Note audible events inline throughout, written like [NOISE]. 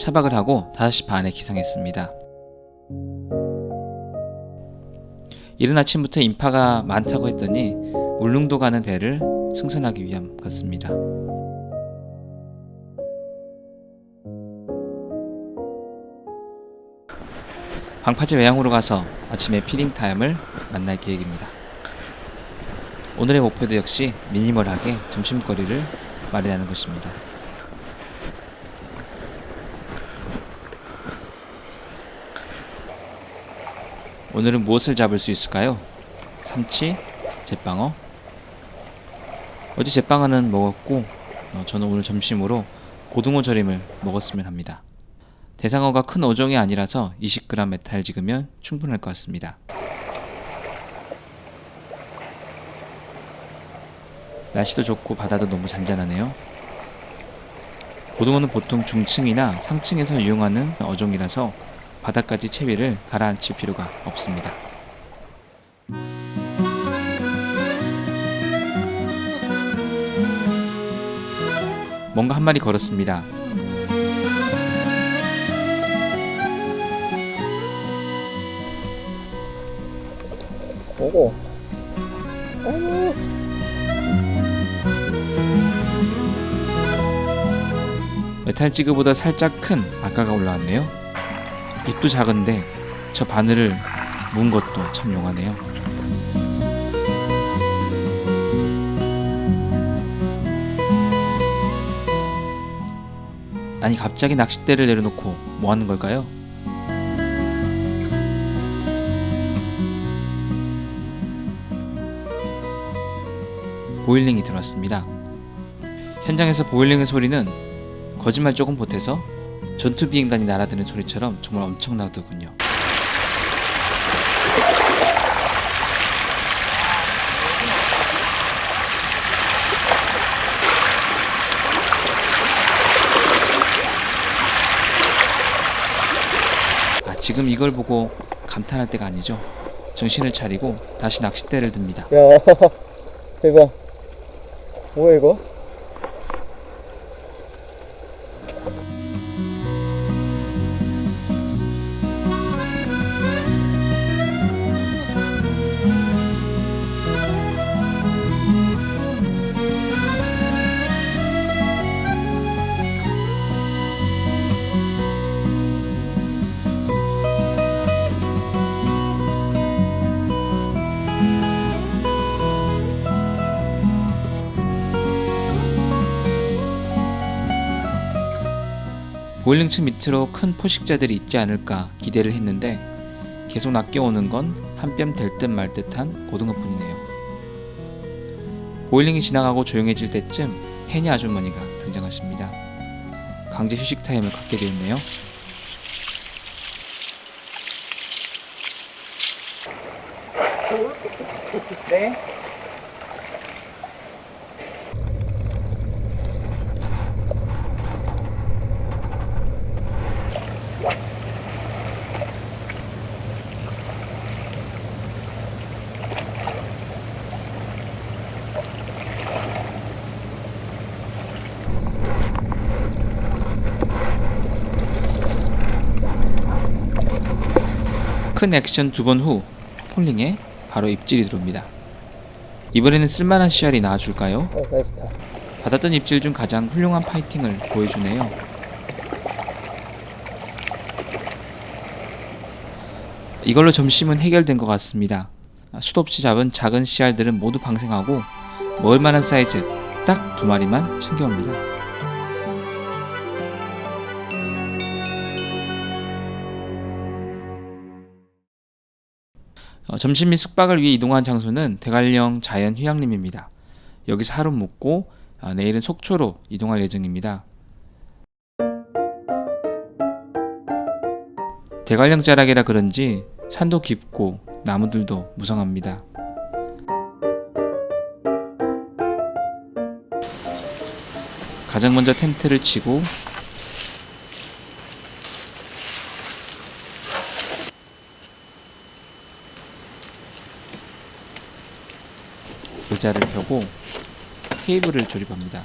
차박을 하고 5시 반에 기상했습니다. 이른 아침부터 인파가 많다고 했더니 울릉도 가는 배를 승선하기 위함 같습니다. 방파제 외양으로 가서 아침에 피딩 타임을 만날 계획입니다. 오늘의 목표도 역시 미니멀하게 점심거리를 마련하는 것입니다. 오늘은 무엇을 잡을 수 있을까요? 삼치, 제빵어. 어제 제빵어는 먹었고 어, 저는 오늘 점심으로 고등어 절임을 먹었으면 합니다. 대상어가 큰 어종이 아니라서 20g 메탈 지으면 충분할 것 같습니다. 날씨도 좋고 바다도 너무 잔잔하네요. 고등어는 보통 중층이나 상층에서 이용하는 어종이라서 바닥까지 채비를 가라앉힐 필요가 없습니다. 뭔가 한 마리 걸었습니다. 오고. 오. 메탈 지그보다 살짝 큰 아까가 올라왔네요. 입도 작은데 저 바늘을 문 것도 참 용하네요. 아니 갑자기 낚싯대를 내려놓고 뭐 하는 걸까요? 보일링이 들어왔습니다. 현장에서 보일링의 소리는 거짓말 조금 보태서 전투 비행단이 날아드는 소리처럼 정말 엄청나더군요. 아, 지금 이걸 보고 감탄할 때가 아니죠. 정신을 차리고 다시 낚싯대를 듭니다. 야, [LAUGHS] 대박. 뭐야 이거? 보일링층 밑으로 큰 포식자들이 있지 않을까 기대를 했는데 계속 낚여오는 건한뼘될듯 말 듯한 고등어뿐이네요. 보일링이 지나가고 조용해질 때쯤 해니 아주머니가 등장하십니다. 강제 휴식 타임을 갖게 되었네요. 네. 큰 액션 두 번 후 폴링에 바로 입질이 들어옵니다. 이번에는 쓸만한 씨알이 나와줄까요? 어. 받았던 입질 중 가장 훌륭한 파이팅을 보여주네요. 이걸로 점심은 해결된 것 같습니다. 아, 수도 없이 잡은 작은 씨알들은 모두 방생하고 먹을 만한 사이즈 딱 두 마리만 챙겨옵니다. 어, 점심 및 숙박을 위해 이동한 장소는 대관령 자연 휴양림입니다. 여기서 하루 묵고 아, 내일은 속초로 이동할 예정입니다. 대관령 자락이라 그런지 산도 깊고 나무들도 무성합니다. 가장 먼저 텐트를 치고 의자를 펴고 케이블을 조립합니다.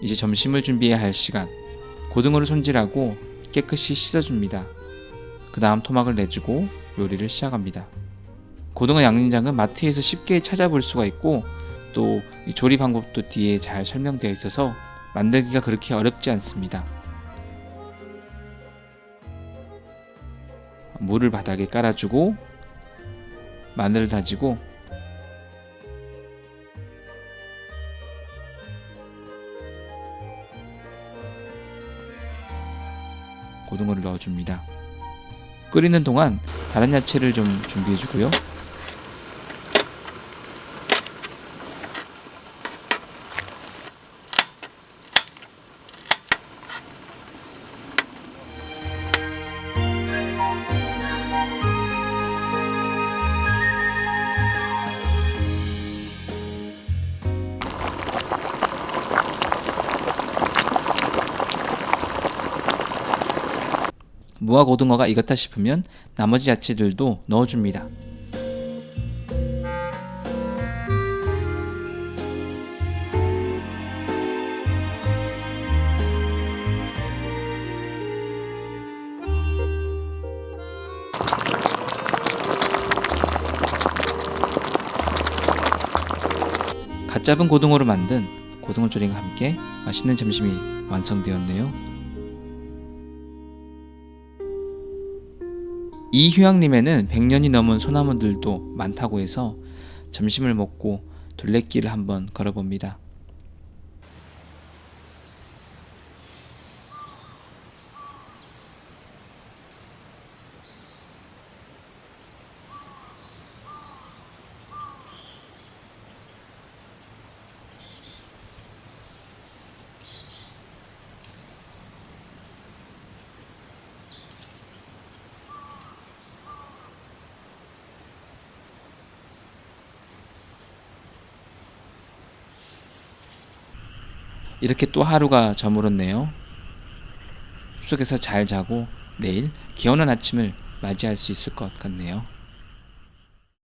이제 점심을 준비해야 할 시간. 고등어를 손질하고 깨끗이 씻어줍니다. 그 다음 토막을 내주고 요리를 시작합니다. 고등어 양념장은 마트에서 쉽게 찾아볼 수가 있고 또 조리 방법도 뒤에 잘 설명되어 있어서 만들기가 그렇게 어렵지 않습니다. 물을 바닥에 깔아주고 마늘을 다지고 고등어를 넣어줍니다. 끓이는 동안 다른 야채를 좀 준비해주고요. 무화 고등어가 익었다 싶으면 나머지 야채들도 넣어줍니다. 갓 잡은 고등어로 만든 고등어 조림과 함께 맛있는 점심이 완성되었네요. 이 휴양림에는 100년이 넘은 소나무들도 많다고 해서 점심을 먹고 둘레길을 한번 걸어봅니다. 이렇게 또 하루가 저물었네요. 숲속에서 잘 자고 내일 개운한 아침을 맞이할 수 있을 것 같네요.